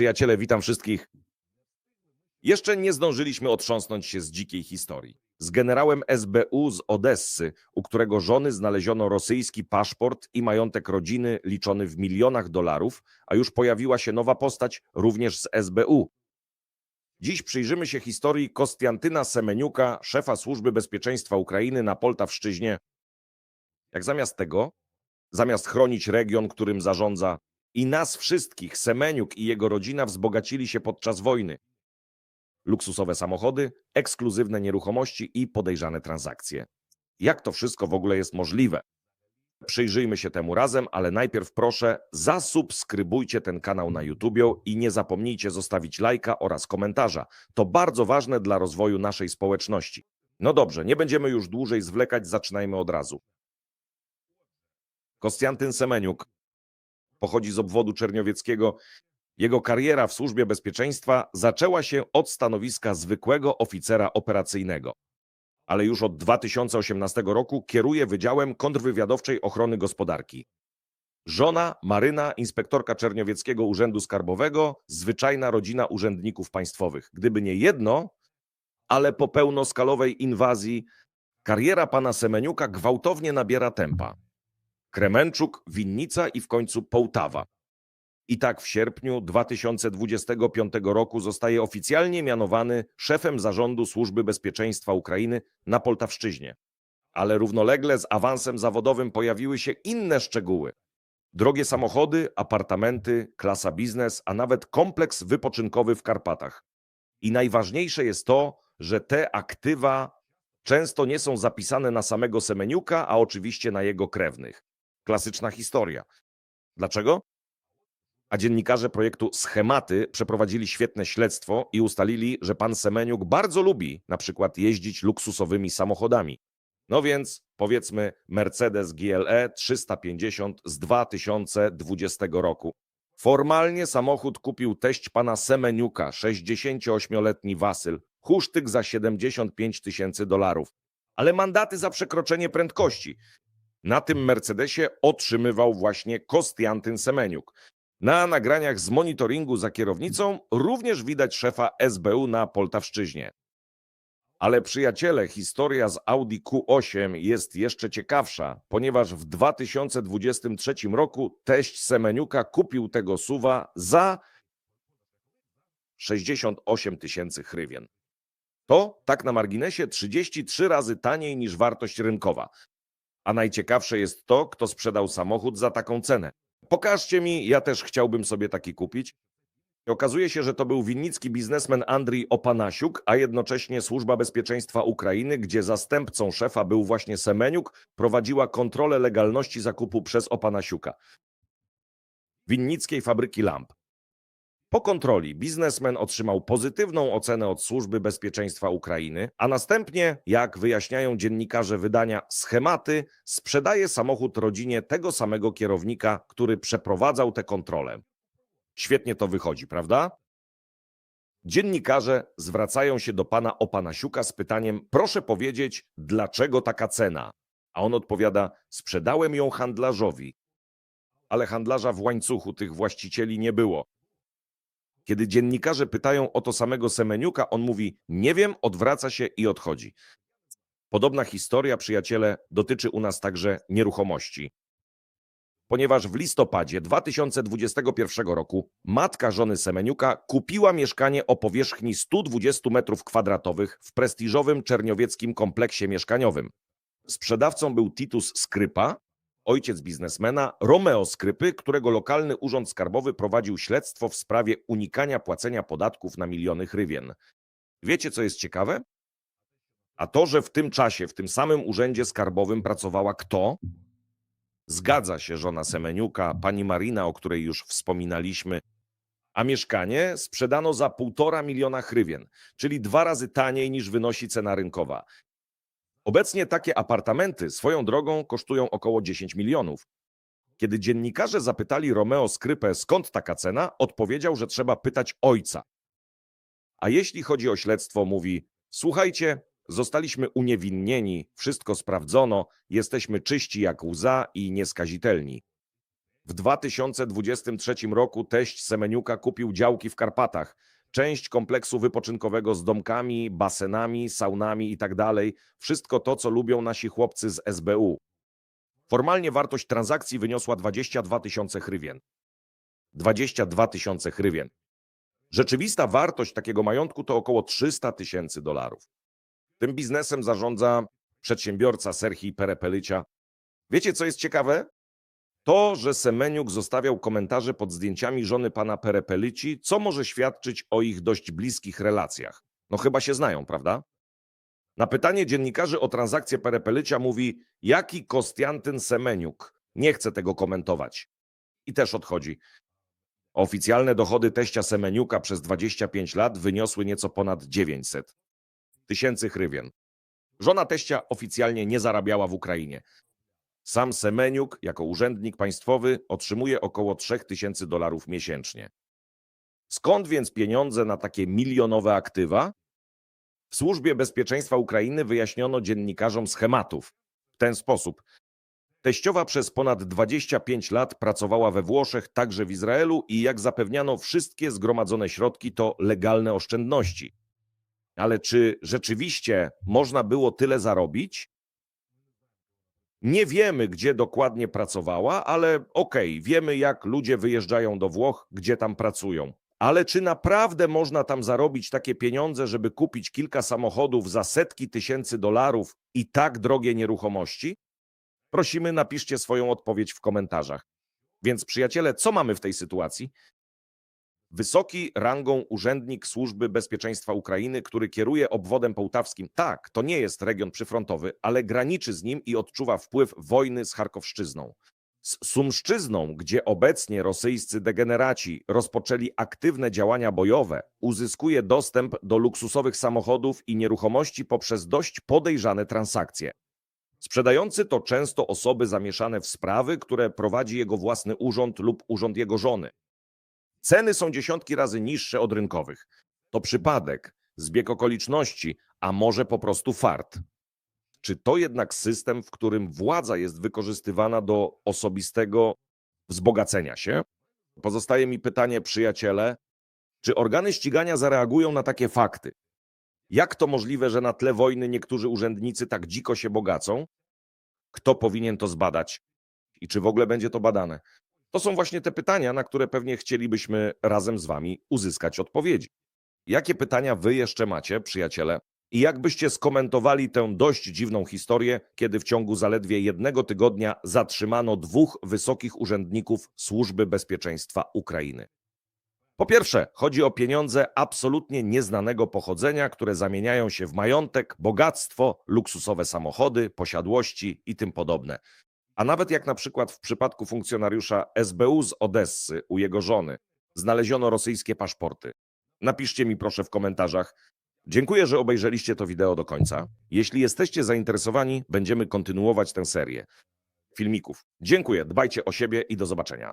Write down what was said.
Przyjaciele, witam wszystkich. Jeszcze nie zdążyliśmy otrząsnąć się z dzikiej historii. Z generałem SBU z Odessy, u którego żony znaleziono rosyjski paszport i majątek rodziny liczony w milionach dolarów, a już pojawiła się nowa postać również z SBU. Dziś przyjrzymy się historii Kostiantyna Semeniuka, szefa Służby Bezpieczeństwa Ukrainy na Poltawszczyźnie. Jak zamiast tego, zamiast chronić region, którym zarządza, i nas wszystkich, Semeniuk i jego rodzina wzbogacili się podczas wojny. Luksusowe samochody, ekskluzywne nieruchomości i podejrzane transakcje. Jak to wszystko w ogóle jest możliwe? Przyjrzyjmy się temu razem, ale najpierw proszę, zasubskrybujcie ten kanał na YouTube i nie zapomnijcie zostawić lajka oraz komentarza. To bardzo ważne dla rozwoju naszej społeczności. No dobrze, nie będziemy już dłużej zwlekać, zaczynajmy od razu. Kostiantyn Semeniuk pochodzi z obwodu czerniowieckiego. Jego kariera w służbie bezpieczeństwa zaczęła się od stanowiska zwykłego oficera operacyjnego. Ale już od 2018 roku kieruje Wydziałem Kontrwywiadowczej Ochrony Gospodarki. Żona, Maryna, inspektorka Czerniowieckiego Urzędu Skarbowego, zwyczajna rodzina urzędników państwowych. Gdyby nie jedno, ale po pełnoskalowej inwazji kariera pana Semeniuka gwałtownie nabiera tempa. Kremenczuk, Winnica i w końcu Połtawa. I tak w sierpniu 2025 roku zostaje oficjalnie mianowany szefem zarządu Służby Bezpieczeństwa Ukrainy na Poltawszczyźnie. Ale równolegle z awansem zawodowym pojawiły się inne szczegóły. Drogie samochody, apartamenty, klasa biznes, a nawet kompleks wypoczynkowy w Karpatach. I najważniejsze jest to, że te aktywa często nie są zapisane na samego Semeniuka, a oczywiście na jego krewnych. Klasyczna historia. Dlaczego? A dziennikarze projektu Schematy przeprowadzili świetne śledztwo i ustalili, że pan Semeniuk bardzo lubi na przykład jeździć luksusowymi samochodami. No więc powiedzmy Mercedes GLE 350 z 2020 roku. Formalnie samochód kupił teść pana Semeniuka, 68-letni Wasyl, husztyk za 75 tysięcy dolarów. Ale mandaty za przekroczenie prędkości. Na tym Mercedesie otrzymywał właśnie Kostiantyn Semeniuk. Na nagraniach z monitoringu za kierownicą również widać szefa SBU na Poltawszczyźnie. Ale przyjaciele, historia z Audi Q8 jest jeszcze ciekawsza, ponieważ w 2023 roku teść Semeniuka kupił tego suwa za 68 tysięcy hrywien. To, tak na marginesie, 33 razy taniej niż wartość rynkowa. A najciekawsze jest to, kto sprzedał samochód za taką cenę. Pokażcie mi, ja też chciałbym sobie taki kupić. Okazuje się, że to był winnicki biznesmen Andrii Opanasiuk, a jednocześnie Służba Bezpieczeństwa Ukrainy, gdzie zastępcą szefa był właśnie Semeniuk, prowadziła kontrolę legalności zakupu przez Opanasiuka. Winnickiej fabryki lamp. Po kontroli biznesmen otrzymał pozytywną ocenę od Służby Bezpieczeństwa Ukrainy, a następnie, jak wyjaśniają dziennikarze wydania Schematy, sprzedaje samochód rodzinie tego samego kierownika, który przeprowadzał tę kontrolę. Świetnie to wychodzi, prawda? Dziennikarze zwracają się do pana Opanasiuka z pytaniem: Proszę powiedzieć, dlaczego taka cena? A on odpowiada: Sprzedałem ją handlarzowi. Ale handlarza w łańcuchu tych właścicieli nie było. Kiedy dziennikarze pytają o to samego Semeniuka, on mówi: Nie wiem, odwraca się i odchodzi. Podobna historia, przyjaciele, dotyczy u nas także nieruchomości. Ponieważ w listopadzie 2021 roku matka żony Semeniuka kupiła mieszkanie o powierzchni 120 m2 w prestiżowym czerniowieckim kompleksie mieszkaniowym. Sprzedawcą był Titus Skrypa, ojciec biznesmena Romeo Skrypy, którego lokalny urząd skarbowy prowadził śledztwo w sprawie unikania płacenia podatków na miliony hrywien. Wiecie, co jest ciekawe? A to, że w tym czasie, w tym samym urzędzie skarbowym pracowała kto? Zgadza się żona Semeniuka, pani Marina, o której już wspominaliśmy, a mieszkanie sprzedano za półtora miliona hrywien, czyli dwa razy taniej niż wynosi cena rynkowa. Obecnie takie apartamenty swoją drogą kosztują około 10 milionów. Kiedy dziennikarze zapytali Romeo Skrypę skąd taka cena, odpowiedział, że trzeba pytać ojca. A jeśli chodzi o śledztwo, mówi: Słuchajcie, zostaliśmy uniewinnieni, wszystko sprawdzono, jesteśmy czyści jak łza i nieskazitelni. W 2023 roku teść Semeniuka kupił działki w Karpatach, część kompleksu wypoczynkowego z domkami, basenami, saunami i tak. Wszystko to, co lubią nasi chłopcy z SBU. Formalnie wartość transakcji wyniosła 22 tysiące hrywien. 22 tysiące hrywien. Rzeczywista wartość takiego majątku to około 300 tysięcy dolarów. Tym biznesem zarządza przedsiębiorca Serhii Perepelycia. Wiecie, co jest ciekawe? To, że Semeniuk zostawiał komentarze pod zdjęciami żony pana Perepelyci, co może świadczyć o ich dość bliskich relacjach. No chyba się znają, prawda? Na pytanie dziennikarzy o transakcję Perepelycia mówi, jaki Kostiantyn Semeniuk? Nie chce tego komentować. I też odchodzi. Oficjalne dochody teścia Semeniuka przez 25 lat wyniosły nieco ponad 900 tysięcy hrywien. Żona teścia oficjalnie nie zarabiała w Ukrainie. Sam Semeniuk, jako urzędnik państwowy, otrzymuje około 3000 dolarów miesięcznie. Skąd więc pieniądze na takie milionowe aktywa? W Służbie Bezpieczeństwa Ukrainy wyjaśniono dziennikarzom schematów. W ten sposób. Teściowa przez ponad 25 lat pracowała we Włoszech, także w Izraelu i jak zapewniano, wszystkie zgromadzone środki to legalne oszczędności. Ale czy rzeczywiście można było tyle zarobić? Nie wiemy, gdzie dokładnie pracowała, ale okej, wiemy, jak ludzie wyjeżdżają do Włoch, gdzie tam pracują. Ale czy naprawdę można tam zarobić takie pieniądze, żeby kupić kilka samochodów za setki tysięcy dolarów i tak drogie nieruchomości? Prosimy, napiszcie swoją odpowiedź w komentarzach. Więc, przyjaciele, co mamy w tej sytuacji? Wysoki rangą urzędnik Służby Bezpieczeństwa Ukrainy, który kieruje obwodem połtawskim. Tak, to nie jest region przyfrontowy, ale graniczy z nim i odczuwa wpływ wojny z Charkowszczyzną. Z Sumszczyzną, gdzie obecnie rosyjscy degeneraci rozpoczęli aktywne działania bojowe, uzyskuje dostęp do luksusowych samochodów i nieruchomości poprzez dość podejrzane transakcje. Sprzedający to często osoby zamieszane w sprawy, które prowadzi jego własny urząd lub urząd jego żony. Ceny są dziesiątki razy niższe od rynkowych. To przypadek, zbieg okoliczności, a może po prostu fart. Czy to jednak system, w którym władza jest wykorzystywana do osobistego wzbogacenia się? Pozostaje mi pytanie, przyjaciele, czy organy ścigania zareagują na takie fakty? Jak to możliwe, że na tle wojny niektórzy urzędnicy tak dziko się bogacą? Kto powinien to zbadać? I czy w ogóle będzie to badane? To są właśnie te pytania, na które pewnie chcielibyśmy razem z Wami uzyskać odpowiedzi. Jakie pytania Wy jeszcze macie, przyjaciele? I jak byście skomentowali tę dość dziwną historię, kiedy w ciągu zaledwie jednego tygodnia zatrzymano dwóch wysokich urzędników Służby Bezpieczeństwa Ukrainy? Po pierwsze, chodzi o pieniądze absolutnie nieznanego pochodzenia, które zamieniają się w majątek, bogactwo, luksusowe samochody, posiadłości i tym podobne. A nawet jak na przykład w przypadku funkcjonariusza SBU z Odessy u jego żony znaleziono rosyjskie paszporty. Napiszcie mi proszę w komentarzach. Dziękuję, że obejrzeliście to wideo do końca. Jeśli jesteście zainteresowani, będziemy kontynuować tę serię filmików. Dziękuję, dbajcie o siebie i do zobaczenia.